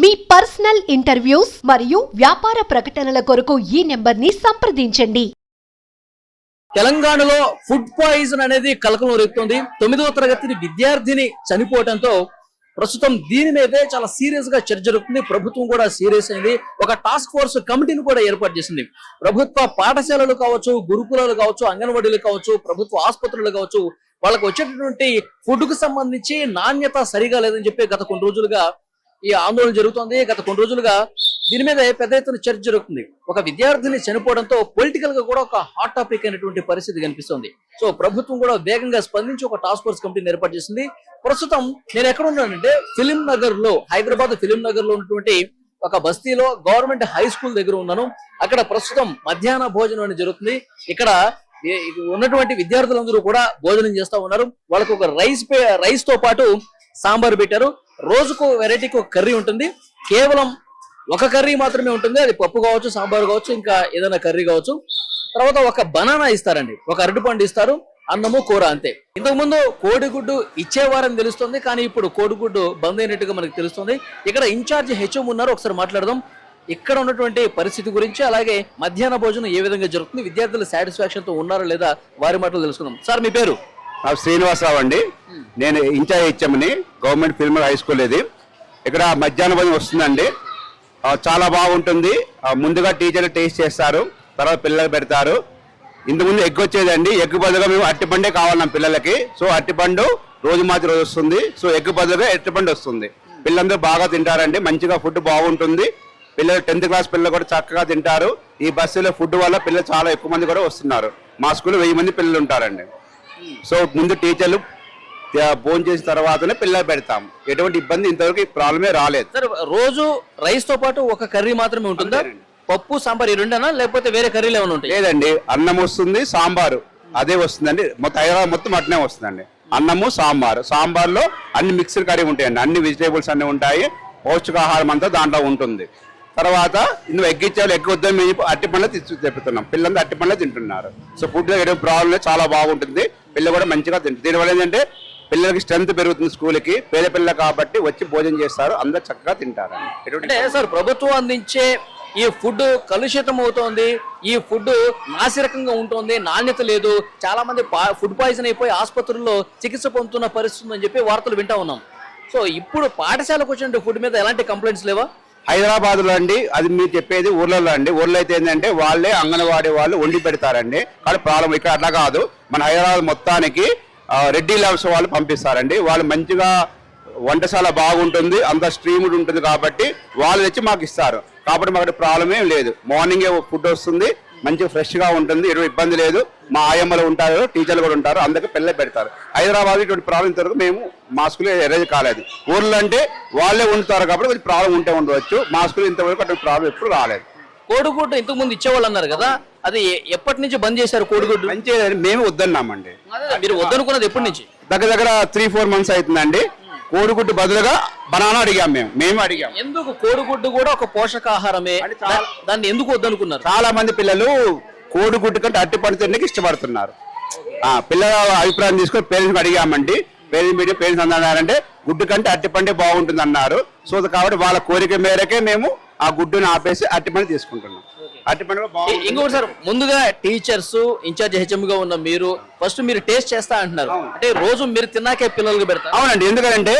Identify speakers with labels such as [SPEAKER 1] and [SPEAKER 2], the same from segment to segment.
[SPEAKER 1] మీ personal interviews మరియు వ్యాపార ప్రకటనల కొరకు ఈ నెంబర్ని సంప్రదించండి.
[SPEAKER 2] తెలంగాణలో ఫుడ్ పాయిజన్ అనేది కలకలం రేపుతోంది తొమ్మిదవ తరగతి విద్యార్థిని చనిపోవడంతో ప్రస్తుతం దీని మీదే చాలా సీరియస్గా చర్చ జరుగుతుంది. ప్రభుత్వం కూడా సీరియస్ అయింది. ఒక టాస్క్ ఫోర్స్ కమిటీని కూడా ఏర్పాటు చేసింది. ప్రభుత్వ పాఠశాలలు కావచ్చు గురుకులాలు కావచ్చు అంగన్వాడీలు కావచ్చు ప్రభుత్వ ఆసుపత్రులు కావచ్చు వాళ్ళకి వచ్చేటటువంటి ఫుడ్కు సంబంధించి నాణ్యత సరిగా లేదని చెప్పి గత కొన్ని రోజులుగా ఈ ఆందోళన జరుగుతోంది. గత కొన్ని రోజులుగా దీని మీద పెద్ద ఎత్తున చర్చ జరుగుతుంది. ఒక విద్యార్థిని చనిపోవడంతో పొలిటికల్గా కూడా ఒక హాట్ టాపిక్ అయినటువంటి పరిస్థితి కనిపిస్తుంది. సో ప్రభుత్వం కూడా వేగంగా స్పందించి ఒక టాస్క్ ఫోర్స్ కమిటీని ఏర్పాటు చేసింది. ప్రస్తుతం నేను ఎక్కడ ఉన్నానంటే ఫిలిం నగర్లో హైదరాబాద్ ఫిలిం నగర్లో ఉన్నటువంటి ఒక బస్తీలో గవర్నమెంట్ హై స్కూల్ దగ్గర ఉన్నాను. అక్కడ ప్రస్తుతం మధ్యాహ్న భోజనం అనేది జరుగుతుంది. ఇక్కడ ఉన్నటువంటి విద్యార్థులందరూ కూడా భోజనం చేస్తా ఉన్నారు. వాళ్ళకు ఒక రైస్ పే- రైస్తో పాటు సాంబార్ పెట్టారు. రోజుకు వెరైటీకి ఒక కర్రీ ఉంటుంది. కేవలం ఒక కర్రీ మాత్రమే ఉంటుంది. అది పప్పు కావచ్చు సాంబార్ కావచ్చు ఇంకా ఏదైనా కర్రీ కావచ్చు. తర్వాత ఒక బనానా ఇస్తారండి. ఒక అరటిపండు ఇస్తారు. అన్నము కూర అంతే. ఇంతకుముందు కోడిగుడ్డు ఇచ్చేవారని తెలుస్తుంది కానీ ఇప్పుడు కోడిగుడ్డు బంద్ అయినట్టుగా మనకు తెలుస్తుంది. ఇక్కడ ఇన్ఛార్జ్ హెచ్ఎం ఉన్నారు ఒకసారి మాట్లాడదాం. ఇక్కడ ఉన్నటువంటి పరిస్థితి గురించి అలాగే మధ్యాహ్న భోజనం ఏ విధంగా జరుగుతుంది విద్యార్థులు సాటిస్ఫాక్షన్తో ఉన్నారా లేదా వారి మాటలు తెలుసుకుందాం. సార్ మీ పేరు?
[SPEAKER 3] శ్రీనివాసరావు అండి. నేను ఇన్ఛార్జ్ ఇచ్చామని గవర్నమెంట్ ఫిల్మ్ హై స్కూల్ ఇది. ఇక్కడ మధ్యాహ్న భోజనం వస్తుందండి. చాలా బాగుంటుంది. ముందుగా టీచర్లు టేస్ట్ చేస్తారు తర్వాత పిల్లలు పెడతారు. ఇంతకుముందు ఎగ్ వచ్చేదండి. ఎగ్ బదులుగా మేము అట్టిపండే కావాలి నా పిల్లలకి. సో అట్టిపండు రోజు మాత్రం రోజు వస్తుంది. సో ఎగ్ బదులుగా అట్టిపండు వస్తుంది. పిల్లలందరూ బాగా తింటారండి. మంచిగా ఫుడ్ బాగుంటుంది. పిల్లలు టెన్త్ క్లాస్ పిల్లలు కూడా చక్కగా తింటారు. ఈ బస్సులో ఫుడ్ వల్ల పిల్లలు చాలా ఎక్కువ మంది కూడా వస్తున్నారు. మా స్కూల్లో వెయ్యి మంది పిల్లలు ఉంటారండి. సో ముందు టీచర్లు భోజనం చేసిన తర్వాతనే పిల్లలు పెడతాం ఎటువంటి ఇబ్బంది ఇంతవరకు ఈ ప్రాబ్లమే రాలేదు.
[SPEAKER 2] సార్ రోజు రైస్తో పాటు ఒక కర్రీ మాత్రమే ఉంటుందా. పప్పు సాంబార్ ఈ రెండేనా? లేకపోతే వేరే కర్రీలు ఏమైనా ఉంటాయి?
[SPEAKER 3] లేదండి. అన్నం వస్తుంది సాంబారు. అదే వస్తుందండి. మొత్తం హైదరాబాద్ మొత్తం అట్నే వస్తుందండి. అన్నము సాంబారు. సాంబార్లో అన్ని మిక్స్డ్ కర్రీ ఉంటాయండి. అన్ని వెజిటేబుల్స్ అన్ని ఉంటాయి. పౌష్టికాహారం అంతా దాంట్లో ఉంటుంది. తర్వాత నువ్వు ఎగ్ ఇచ్చావు ఎగ్ వద్దని మేము అట్టి పండ్లు తెచ్చు తెప్పుతున్నాం. పిల్లలు అట్టి పండ్లు తింటున్నారు. సో ఫుడ్ ప్రాబ్లం చాలా బాగుంటుంది. పిల్లలు కూడా మంచిగా తింటారు దీనివల్ల ఏంటంటే పిల్లలకి స్ట్రెంత్ పెరుగుతుంది స్కూల్కి పేద పిల్లలు కాబట్టి వచ్చి భోజనం చేస్తారు అందరు చక్కగా తింటారు.
[SPEAKER 2] అంటే సార్ ప్రభుత్వం అందించే ఈ ఫుడ్ కలుషితం అవుతోంది ఈ ఫుడ్ నాసిరకంగా ఉంటుంది నాణ్యత లేదు. చాలా మంది ఫుడ్ పాయిజన్ అయిపోయి ఆసుపత్రుల్లో చికిత్స పొందుతున్న పరిస్థితి ఉందని చెప్పి వార్తలు వింటా ఉన్నాం. సో ఇప్పుడు పాఠశాలకు వచ్చిన ఫుడ్ మీద ఎలాంటి కంప్లైంట్స్ లేవా?
[SPEAKER 3] హైదరాబాద్లో అండి అది మీరు చెప్పేది ఊర్లలో అండి. ఊర్లో అయితే ఏంటంటే వాళ్ళే అంగన్వాడీ వాళ్ళు వండి పెడతారండి. కానీ ప్రాబ్లం ఇక్కడ అట్లా కాదు. మన హైదరాబాద్ మొత్తానికి రెడ్డి ల్యాబ్స్ వాళ్ళు పంపిస్తారండి. వాళ్ళు మంచిగా వంటశాల బాగుంటుంది అంత స్ట్రీమ్డ్ ఉంటుంది కాబట్టి వాళ్ళు తెచ్చి మాకు ఇస్తారు. కాబట్టి మాకు ప్రాబ్లం ఏం లేదు. మార్నింగే ఫుడ్ వస్తుంది మంచిగా ఫ్రెష్గా ఉంటుంది ఎటువంటి ఇబ్బంది లేదు. మా ఆయమ్మలు ఉంటారు టీచర్లు కూడా ఉంటారు అందరికి పిల్లలు పెడతారు. హైదరాబాద్ ఇటువంటి ప్రాబ్లం ఇంతవరకు మేము మా స్కూల్ ఎరేజ్ కాలేదు. ఊర్లో అంటే వాళ్ళే వండుతారు కాబట్టి కొంచెం ప్రాబ్లం ఉంటే ఉండవచ్చు. మా స్కూల్ ఇంతవరకు అటువంటి ప్రాబ్లం ఎప్పుడు రాలేదు.
[SPEAKER 2] కోడిగుడ్డు ఇంతకు ముందు ఇచ్చేవాళ్ళు అన్నారు కదా అది ఎప్పటి నుంచి బంద్ చేశారు కోడిగుడ్డు
[SPEAKER 3] మేము వద్దన్నామండి.
[SPEAKER 2] మీరు వద్దనుకున్నది ఎప్పటి నుంచి?
[SPEAKER 3] దగ్గర దగ్గర త్రీ ఫోర్ మంత్స్ అవుతుందండి. కోడిగుడ్డు బదులుగా బనానా అడిగాం మేము మేము అడిగాం.
[SPEAKER 2] ఎందుకు? కోడిగుడ్డు కూడా ఒక పోషకాహారమే. దాన్ని ఎందుకు వద్దనుకున్నారు?
[SPEAKER 3] చాలా మంది పిల్లలు కోడిగుడ్డు కంటే అట్టి పండు తినడానికి ఇష్టపడుతున్నారు. ఆ, పిల్లల అభిప్రాయం తీసుకొని పేరెంట్స్ అడిగామండి. పేరెంట్స్ మీడియం పేరెంట్స్ అన్నారంటే గుడ్డు కంటే అట్టి పండే బాగుంటుంది అన్నారు సో కాబట్టి వాళ్ళ కోరిక మేరకే మేము ఆ గుడ్డుని ఆపేసి అట్టి పండు తీసుకుంటున్నాం. అట్టి పండు
[SPEAKER 2] ఇ-
[SPEAKER 3] బాగుంటుంది.
[SPEAKER 2] ఇంకొకటి సార్ ముందుగా టీచర్స్ ఇన్ఛార్జ్ హెచ్ఎం గా ఉన్న మీరు ఫస్ట్ మీరు టేస్ట్ చేస్తా అంటున్నారు. అంటే రోజు మీరు తిన్నాకే పిల్లలకి పెడతారు
[SPEAKER 3] అవునండి ఎందుకంటే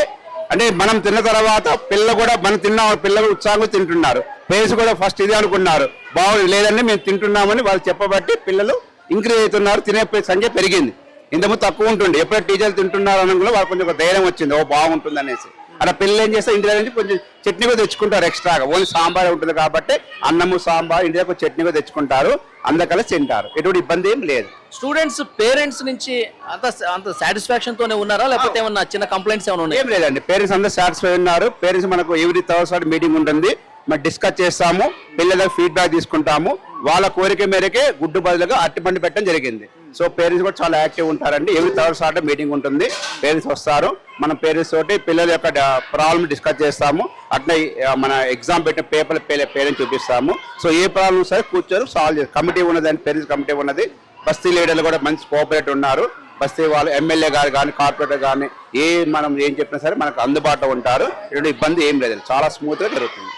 [SPEAKER 3] అంటే మనం తిన్న తర్వాత పిల్లలు కూడా మనం తిన్న పిల్లలు ఉత్సాహంగా తింటున్నారు. పేరెంట్స్ కూడా ఫస్ట్ ఇదే అనుకున్నారు బాగుంది లేదంటే మేము తింటున్నామని వాళ్ళు చెప్పబట్టి పిల్లలు ఇంక్రీజ్ అవుతున్నారు తినే సంఖ్య పెరిగింది. ఇంతకుముందు తక్కువ ఉంటుంది ఎప్పుడైతే టీచర్లు తింటున్నారు అనగా వాళ్ళకి కొంచెం ధైర్యం వచ్చింది. ఓ బాగుంటుంది అనేసి అలా పిల్లలు ఏం చేస్తారు ఇంటి దగ్గర నుంచి కొంచెం చట్నీ కూడా తెచ్చుకుంటారు ఎక్స్ట్రాగా. ఓన్లీ సాంబార్ ఉంటుంది కాబట్టి అన్నము సాంబార్ ఇంటి దగ్గర చట్నీ కూడా తెచ్చుకుంటారు. అందరికల్లా తింటారు. ఎటువంటి ఇబ్బంది ఏం లేదు.
[SPEAKER 2] స్టూడెంట్స్ పేరెంట్స్ నుంచి అంత అంత సాటిస్ఫాక్షన్ తోనే ఉన్నారా? లేకపోతే ఏమన్నా చిన్న కంప్లైంట్స్ ఏమైనా ఉన్నాయి?
[SPEAKER 3] ఏం లేదండి. పేరెంట్స్ అందరూ సాటిస్ఫై ఉన్నారు. పేరెంట్స్ మనకు ఎవ్రీ థర్స్డే మీటింగ్ ఉంటుంది. మరి డిస్కస్ చేస్తాము. పిల్లల ఫీడ్బ్యాక్ తీసుకుంటాము. వాళ్ళ కోరిక మేరకే గుడ్డు బదులుగా అట్టిపండి పెట్టడం జరిగింది. సో పేరెంట్స్ కూడా చాలా యాక్టివ్ ఉంటారండి. ఎవ్రీ థర్డ్ సాటర్డే మీటింగ్ ఉంటుంది. పేరెంట్స్ వస్తారు. మన పేరెంట్స్ తోటి పిల్లల యొక్క ప్రాబ్లమ్ డిస్కస్ చేస్తాము. అట్లా మన ఎగ్జామ్ పెట్టిన పేపర్ పేరెంట్స్ చూపిస్తాము. సో ఏ ప్రాబ్లమ్ సరే కూర్చొని సాల్వ్ చేస్తారు కమిటీ ఉన్నది పేరెంట్స్ కమిటీ ఉన్నది. బస్తీ లీడర్లు కూడా మంచి కోఆపరేట్ ఉన్నారు. బస్తీ వాళ్ళు ఎమ్మెల్యే గారు కానీ కార్పొరేటర్ కానీ ఏ మనం ఏం చెప్పినా సరే మనకు అందుబాటులో ఉంటారు. ఎటువంటి ఇబ్బంది ఏం లేదు. చాలా స్మూత్గా జరుగుతుంది.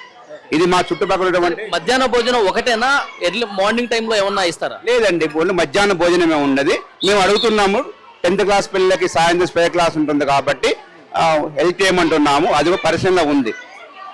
[SPEAKER 3] ఇది మా చుట్టుపక్కల
[SPEAKER 2] మధ్యాహ్న భోజనం ఒకటేనా? ఎర్లీ మార్నింగ్ టైంలో ఏమన్నా ఇస్తారా?
[SPEAKER 3] లేదండి ఓన్లీ మధ్యాహ్న భోజనమే ఉన్నది. మేము అడుగుతున్నాము టెన్త్ క్లాస్ పిల్లలకి సాయంత్రం స్పెషల్ క్లాస్ ఉంటుంది కాబట్టి హెల్ప్ చేయమంటున్నాము. అది కూడా పరిశీలన ఉంది.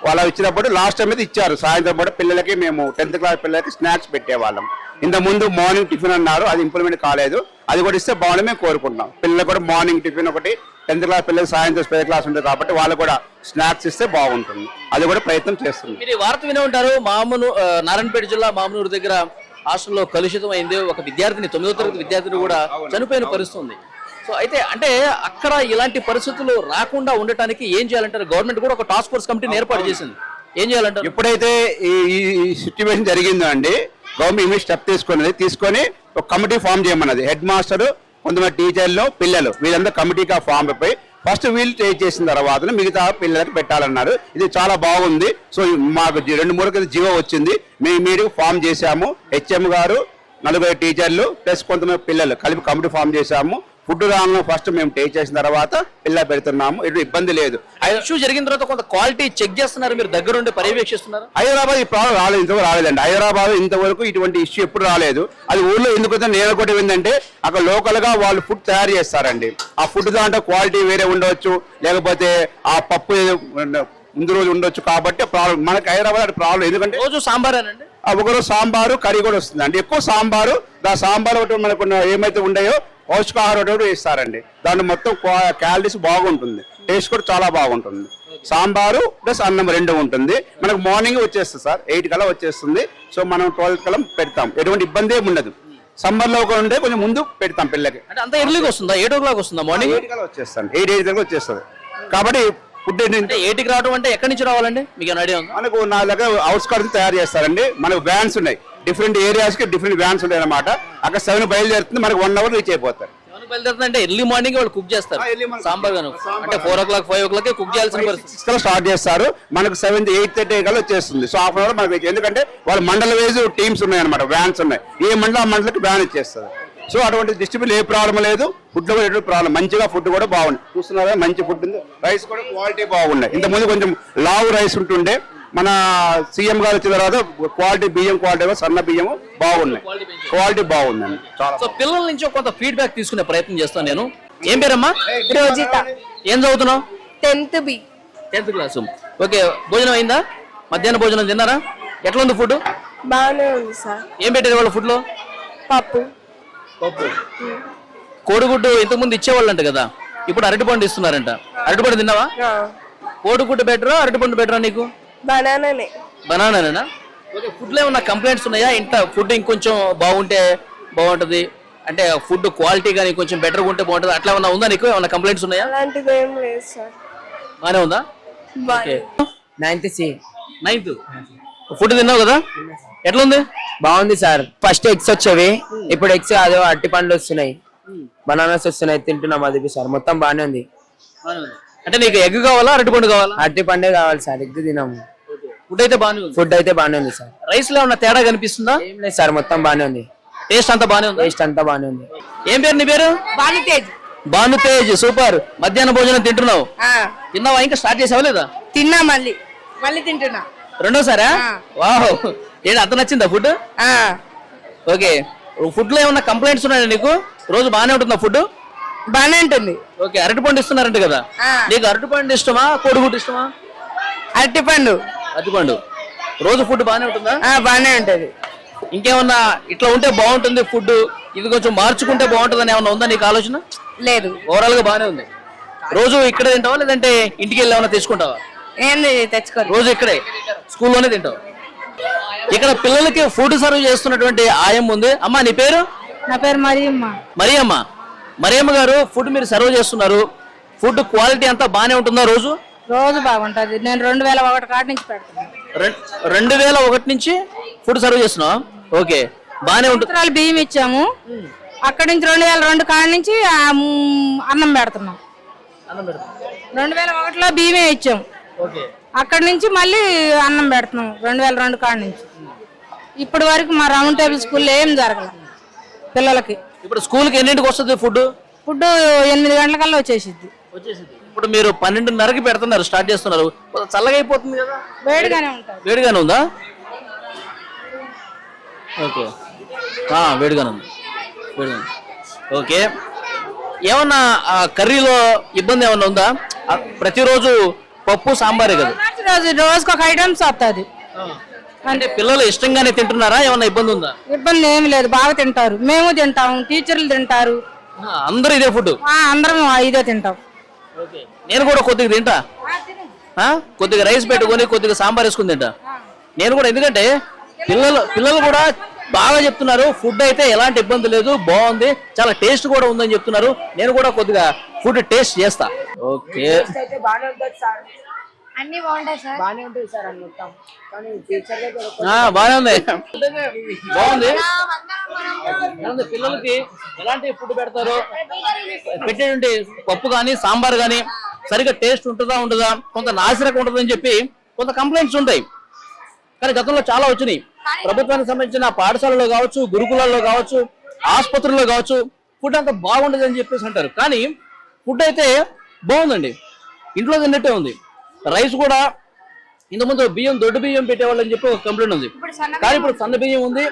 [SPEAKER 3] వాళ్ళు ఇచ్చినప్పుడు లాస్ట్ టైం అయితే ఇచ్చారు. సాయంత్రం పూట పిల్లలకి మేము టెన్త్ క్లాస్ పిల్లలకి స్నాక్స్ పెట్టేవాళ్ళం. ఇంత ముందు మార్నింగ్ టిఫిన్ అన్నారు అది ఇంప్లిమెంట్ కాలేదు. అది కూడా ఇస్తే బాగుంది మేము కోరుకుంటున్నాం. పిల్లలకు కూడా మార్నింగ్ టిఫిన్ ఒకటి టెన్త్ క్లాస్ పిల్లలకి సాయంత్రం స్పెషల్ క్లాస్ ఉంటుంది కాబట్టి వాళ్ళు కూడా స్నాక్స్ ఇస్తే బాగుంటుంది. అది కూడా ప్రయత్నం చేస్తుంది.
[SPEAKER 2] మీరు ఈ వార్త వినే ఉంటారు మామూలు నారాయణపేట జిల్లా మామూలు దగ్గర హాస్టల్లో కలుషితం అయింది ఒక విద్యార్థిని తొమ్మిదో తరగతి విద్యార్థిని కూడా చనిపోయిన పరిస్థితి ఉంది సో అయితే అంటే అక్కడ ఇలాంటి పరిస్థితులు రాకుండా ఉండటానికి ఏం చేయాలంటారు? గవర్నమెంట్ కూడా ఒక టాస్క్ ఫోర్స్ కమిటీని ఏర్పాటు చేసింది. ఏం చేయాలంటారు?
[SPEAKER 3] ఎప్పుడైతే ఈ ఈ సిచ్యువేషన్ జరిగిందో అండి గవర్నమెంట్ స్టెప్ తీసుకున్నది తీసుకొని ఒక కమిటీ ఫామ్ చేయమన్నది. హెడ్ మాస్టర్ కొంతమంది టీచర్లు పిల్లలు వీళ్ళందరూ కమిటీగా ఫామ్ అయిపోయి ఫస్ట్ వీళ్ళు ట్రై చేసిన తర్వాత మిగతా పిల్లలకి పెట్టాలన్నారు. ఇది చాలా బాగుంది. సో మాకు రెండు మూడు కింద జీవో వచ్చింది. మేము మీరు ఫామ్ చేశాము. హెచ్ఎం గారు నలుగురు టీచర్లు ప్లస్ కొంతమంది పిల్లలు కలిపి కమిటీ ఫామ్ చేశాము. ఫుడ్ రాను ఫస్ట్ మేము టేక్ చేసిన తర్వాత పిల్లలు పెడుతున్నాము. ఎటువంటి ఇబ్బంది లేదు.
[SPEAKER 2] ఇష్యూ జరిగిన తర్వాత కొంత క్వాలిటీ చెక్ చేస్తున్నారు మీరు దగ్గరుండి పర్యవేక్షిస్తున్నారు?
[SPEAKER 3] హైదరాబాద్ ఈ ప్రాబ్లం రాలేదు ఇంతవరకు రాలేదండి. హైదరాబాద్ ఇంతవరకు ఇటువంటి ఇష్యూ ఎప్పుడు రాలేదు. అది ఊళ్ళో ఎందుకు నేను ఒకటి ఏంటంటే అక్కడ లోకల్గా వాళ్ళు ఫుడ్ తయారు చేస్తారండి. ఆ ఫుడ్ దాంట్లో క్వాలిటీ వేరే ఉండవచ్చు లేకపోతే ఆ పప్పు ముందు రోజు ఉండొచ్చు కాబట్టి ప్రాబ్లం. మనకి హైదరాబాద్ ప్రాబ్లం. ఎందుకంటే
[SPEAKER 2] రోజు సాంబారేనండి?
[SPEAKER 3] ఒకరోజు సాంబారు కర్రీ కూడా వస్తుంది అండి ఎక్కువ సాంబారు దా సాంబార్ ఒకటి మనకు ఏమైతే ఉన్నాయో పౌష్టికాహారం ఇస్తారండి. దాంట్లో మొత్తం క్యాలరీస్ బాగుంటుంది. టేస్ట్ కూడా చాలా బాగుంటుంది. సాంబారు ప్లస్ అన్నం రెండు ఉంటుంది. మనకు మార్నింగ్ వచ్చేస్తుంది సార్. ఎయిట్ కల్లా వచ్చేస్తుంది. సో మనం ట్వెల్వ్ కల్లా పెడతాం. ఎటువంటి ఇబ్బంది ఏమి ఉండదు. సమ్మర్లో కూడా ఉంటే కొంచెం ముందు పెడతాం పిల్లకి
[SPEAKER 2] అంత వస్తుందా? ఎయిట్ ఓ క్లాక్ వస్తుందా మార్నింగ్
[SPEAKER 3] ఎయిట్ కల్లా వచ్చేస్తాను ఎయిట్ వచ్చేస్తుంది. కాబట్టి ఫుడ్
[SPEAKER 2] అంటే ఎయిట్కి రావడం అంటే ఎక్కడి నుంచి రావాలండి? మీకు ఐడియా ఉందా?
[SPEAKER 3] మనకు నా దగ్గర అవుట్స్కట్స్ తయారు చేస్తారండి. మనకు వ్యాన్స్ ఉన్నాయి. డిఫరెంట్ ఏరియాస్కి డిఫరెంట్ వ్యాన్స్ ఉంటాయి అనమాట అక్కడ సెవెన్ బయలుదేరుతుంది మనకు వన్ అవర్ రీచ్ అయిపోతారు.
[SPEAKER 2] అంటే ఎర్లీ మార్నింగ్ వాళ్ళు కుక్ చేస్తారు. సాంబార్ గాను. అంటే four o'clock five o'clock cook చేయాల్సిన పరిస్థితి.
[SPEAKER 3] స్టార్ట్ చేస్తారు. మనకు సెవెంత్ ఎయిట్ థర్టీ కల్లా వచ్చేస్తుంది. సో హాఫ్ అన్ అవర్ మనకి ఎందుకంటే వాళ్ళ మండల వేజ్ టీమ్స్ ఉన్నాయి అనమాట వ్యాన్స్ ఉన్నాయి. ఏ మండలం ఆ మండలకి వ్యాన్ ఇచ్చేస్తుంది సో అటువంటి డిస్ట్రిబ్యూట్ ఏ ప్రాబ్లం లేదు. ఫుడ్ కూడా ఎటువంటి ప్రాబ్లం మంచిగా ఫుడ్ కూడా బాగుంది. చూస్తున్నారా? మంచి ఫుడ్ ఉంది. రైస్ కూడా క్వాలిటీ బాగున్నాయి. ఇంత ముందు కొంచెం లావు రైస్ ఉంటుండే. మన సీఎం గారు వచ్చిన తర్వాత క్వాలిటీ బియ్యం క్వాలిటీ సన్న బియ్యం బాగున్నాయి. క్వాలిటీ బాగుందండి. చాలా
[SPEAKER 2] సో పిల్లల నుంచి కొంత ఫీడ్బ్యాక్ తీసుకునే ప్రయత్నం చేస్తాను నేను. ఏం పేరమ్మా?
[SPEAKER 4] రోజిత.
[SPEAKER 2] ఏం చదువుతున్నావు?
[SPEAKER 4] Tenth B.
[SPEAKER 2] Tenth class. Okay భోజనం అయిందా? మధ్యాహ్న భోజనం తిన్నారా? ఎట్లా ఉంది ఫుడ్
[SPEAKER 4] బాగానే ఉంది సార్.
[SPEAKER 2] ఏం పెట్టారు వాళ్ళ ఫుడ్లో?
[SPEAKER 4] పప్పు.
[SPEAKER 2] పప్పు. కోడిగుడ్డు ఇంతకుముందు ఇచ్చేవాళ్ళంట కదా. ఇప్పుడు అరటిపండు ఇస్తున్నారంట. అరటిపండు తిన్నావా? కోడిగుడ్డు బెటరా అరటిపండు బెటరా నీకు?
[SPEAKER 4] బనానానే.
[SPEAKER 2] బనానానేనా? ఓకే ఫుడ్లో ఏమన్నా కంప్లైంట్స్ ఉన్నాయా? ఇంత ఫుడ్ ఇంకొంచెం బాగుంటే బాగుంటది? అంటే ఫుడ్ క్వాలిటీ కానీ కొంచెం బెటర్గా ఉంటే బాగుంటుంది? అట్లా ఏమన్నా ఉందా నీకు? ఏమన్నా కంప్లైంట్స్ ఉన్నాయా?
[SPEAKER 4] అలాంటిది ఏం లేదు సార్.
[SPEAKER 2] బాగానే ఉందా? Okay.
[SPEAKER 5] Ninth C.
[SPEAKER 2] Ninth? Food తిన్నావు కదా? ఎట్లుంది?
[SPEAKER 5] బాగుంది సార్. ఫస్ట్ ఎగ్స్ వచ్చేవి. ఇప్పుడు ఎగ్స్ కాదు అరటి పండ్లు వస్తున్నాయి. బనానాస్ వస్తున్నాయి. తింటున్నాం అది సార్. మొత్తం బాగానే ఉంది.
[SPEAKER 2] అంటే నీకు ఎగ్ కావాలా అరటిపండు కావాలా?
[SPEAKER 5] అరటి పండే కావాలి సార్. ఎగ్ తినాము
[SPEAKER 2] ఫుడ్ అయితే బాగానే ఉంది.
[SPEAKER 5] ఫుడ్ అయితే బాగానే ఉంది సార్
[SPEAKER 2] రైస్లో ఏమన్నా తేడా కనిపిస్తుందా?
[SPEAKER 5] ఏం లేదు సార్ మొత్తం బాగానే ఉంది.
[SPEAKER 2] టేస్ట్ అంతా బాగానే ఉందా?
[SPEAKER 5] టేస్ట్ అంతా బాగానే ఉంది.
[SPEAKER 2] ఏం పేరు నీ పేరు?
[SPEAKER 4] బాలితేజ్
[SPEAKER 2] భానుతేజ్ సూపర్. మధ్యాహ్న భోజనం తింటున్నావు. తిన్నావా? ఇంకా స్టార్ట్ చేసావా లేదా?
[SPEAKER 4] తిన్నా మళ్ళీ. మళ్ళీ తింటున్నా.
[SPEAKER 2] రెండోసారా? వావ్. ఏంటి అంత నచ్చిందా ఫుడ్? ఓకే. ఫుడ్లో ఏమన్నా కంప్లైంట్స్ ఉన్నాయా నీకు? రోజు బాగానే ఉంటుందా ఫుడ్?
[SPEAKER 4] బాగానే ఉంటుంది.
[SPEAKER 2] ఓకే అరటిపండు ఇస్తున్నారంట కదా. నీకు అరటిపండు ఇష్టమా? కోడిగుడ్డు ఇష్టమా?
[SPEAKER 4] అరటిపండు.
[SPEAKER 2] అరటిపండు రోజు ఫుడ్ బాగానే ఉంటుందా?
[SPEAKER 4] బాగానే ఉంటది.
[SPEAKER 2] ఇంకేమన్నా ఇట్లా ఉంటే బాగుంటుంది ఫుడ్ ఇది కొంచెం మార్చుకుంటే బాగుంటుందని ఏమన్నా ఉందా నీకు ఆలోచన?
[SPEAKER 4] లేదు.
[SPEAKER 2] ఓవరాల్గా బాగానే ఉంది. రోజు ఇక్కడే తింటావా లేదంటే ఇంటికి వెళ్ళి ఏమైనా తీసుకుంటావా?
[SPEAKER 4] ఏంది తెచ్చుకోరు
[SPEAKER 2] రోజు ఇక్కడే స్కూల్లోనే తింటావు. ఇక్కడ పిల్లలకి ఫుడ్ సర్వ్ చేస్తున్నటువంటి ఆయం ఉంది. అమ్మా నీ పేరు?
[SPEAKER 4] నా పేరు మరియమ్మ.
[SPEAKER 2] మరియమ్మ. మరియమ్మ గారు ఫుడ్ మీరు సర్వ్ చేస్తున్నారు. ఫుడ్ క్వాలిటీ అంతా బాగానే ఉంటుందా రోజు?
[SPEAKER 4] రోజు బాగుంటది. నేను రెండు వేల ఒకటి కాటి నుంచి పెడతాను
[SPEAKER 2] రెండు వేల ఒకటి నుంచి ఫుడ్ సర్వ్ చేస్తున్నావా? ఓకే. బాగానే ఉంటుంది
[SPEAKER 4] బియ్యం ఇచ్చాము. అక్కడి నుంచి రెండు వేల రెండు కాడి నుంచి అన్నం పెడుతున్నాం. రెండు వేల ఒకటిలో బియ్యమే ఇచ్చాం.
[SPEAKER 2] ఓకే.
[SPEAKER 4] అక్కడి నుంచి మళ్ళీ అన్నం పెడుతున్నాం రెండు వేల రెండు కాడి నుంచి. ఇప్పటి వరకు మా రౌండ్ టేబుల్ స్కూల్లో ఏం జరగల పిల్లలకి.
[SPEAKER 2] ఇప్పుడు స్కూల్కి ఎన్నింటికి వస్తుంది ఫుడ్
[SPEAKER 4] ఫుడ్ ఎనిమిది గంటలకల్లా వచ్చేసిద్ది.
[SPEAKER 2] వచ్చేసింది ఇప్పుడు మీరు పన్నెండున్నరకి పెడుతున్నారు స్టార్ట్ చేస్తున్నారు. చల్లగా అయిపోతుంది కదా?
[SPEAKER 4] వేడిగానే ఉంటుంది
[SPEAKER 2] వేడిగానే ఉందా? ఓకే. వేడిగానే ఉంది. వేడిగానే. ఓకే. ఏమన్నా కర్రీలో ఇబ్బంది ఏమన్నా ఉందా? ప్రతిరోజు పప్పు సాంబారే కదా.
[SPEAKER 4] రోజు రోజుకి ఒక ఐటమ్స్ వస్తుంది.
[SPEAKER 2] అంటే పిల్లలు ఇష్టంగానే తింటున్నారా? ఏమన్నా ఇబ్బంది ఉందా?
[SPEAKER 4] ఇబ్బంది ఏమి లేదు బాగా తింటారు. మేము తింటాము టీచర్లు తింటారు.
[SPEAKER 2] అందరూ ఇదే ఫుడ్?
[SPEAKER 4] అందరం ఇదే తింటాం.
[SPEAKER 2] నేను కూడా కొద్దిగా తింటా? కొద్దిగా రైస్ పెట్టుకొని కొద్దిగా సాంబార్ వేసుకుని తింటా. నేను కూడా ఎందుకంటే పిల్లలు పిల్లలు కూడా బాగా చెప్తున్నారు. ఫుడ్ అయితే ఎలాంటి ఇబ్బంది లేదు. బాగుంది. చాలా టేస్ట్ కూడా ఉందని చెప్తున్నారు. నేను కూడా కొద్దిగా ఫుడ్ టేస్ట్ చేస్తా. ఓకే.
[SPEAKER 6] అన్ని బాగుంటాయి సార్.
[SPEAKER 5] ఉంటుంది సార్ అని మొత్తం. కానీ టీచర్
[SPEAKER 2] బాగానే ఉంది బాగుంది. ఏముంది, పిల్లలకి ఎలాంటి ఫుడ్ పెడతారు? పెట్టేటువంటి పప్పు కానీ సాంబార్ కానీ సరిగ్గా టేస్ట్ ఉంటుందా ఉండదా? కొంత నాసిరకం ఉంటుందని చెప్పి కొంత కంప్లైంట్స్ ఉంటాయి. కానీ గతంలో చాలా వచ్చినాయి. ప్రభుత్వానికి సంబంధించిన పాఠశాలలో కావచ్చు గురుకులాల్లో కావచ్చు ఆసుపత్రుల్లో కావచ్చు ఫుడ్ అంత బాగుండదు అని చెప్పేసి అంటారు. కానీ ఫుడ్ అయితే బాగుందండి. ఇంట్లో తిన్నట్టే ఉంది. రైస్ కూడా ఇంతకుముందు బియ్యం దొడ్డు బియ్యం పెట్టేవాళ్ళని చెప్పి ఒక కంప్లైంట్ ఉంది. కానీ ఇప్పుడు సన్న బియ్యం ఉంది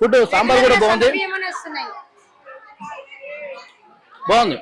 [SPEAKER 2] ఫుడ్ సాంబార్ కూడా బాగుంది. బాగుంది.